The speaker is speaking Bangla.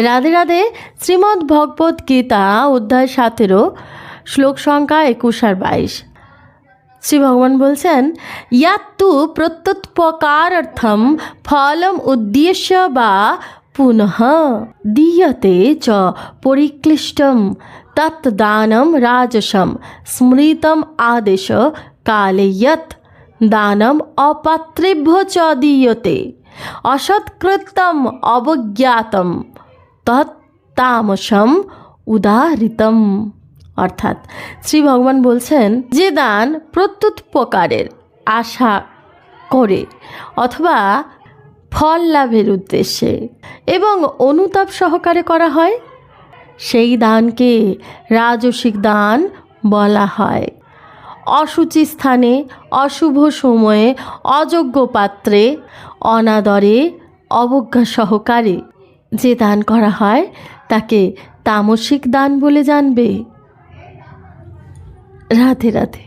রাধে রাধে, শ্রীমদ্ ভগবত গীতা অধ্যায় সতেরো, শ্লোক সংখ্যা একুশ আর বাইশ। শ্রী ভগবান বলছেন, ইয়াত্তু প্রত্যুৎপকারার্থম ফলম উদ্দেশ্য বা পুনঃ দীয়তে চ পরিক্লিষ্টম তৎদানম রাজসম স্মৃতম আদেশ কালে যৎ দানম অপাত্রেভ্য চ দীয়তে। অসৎকৃতম অবজ্ঞাতম তৎতামসম উদাহৃতম। অর্থাৎ শ্রী ভগবান বলছেন যে দান প্রত্যুত প্রকারের আশা করে অথবা ফল লাভের উদ্দেশ্যে এবং অনুতাপ সহকারে করা হয়, সেই দানকে রাজসিক দান বলা হয়। অসুচি স্থানে, অশুভ সময়ে, অযোগ্য পাত্রে, অনাদরে, অবজ্ঞা সহকারে যে দান করা হয় তাকে তামসিক দান বলে জানবে। রাধে রাধে।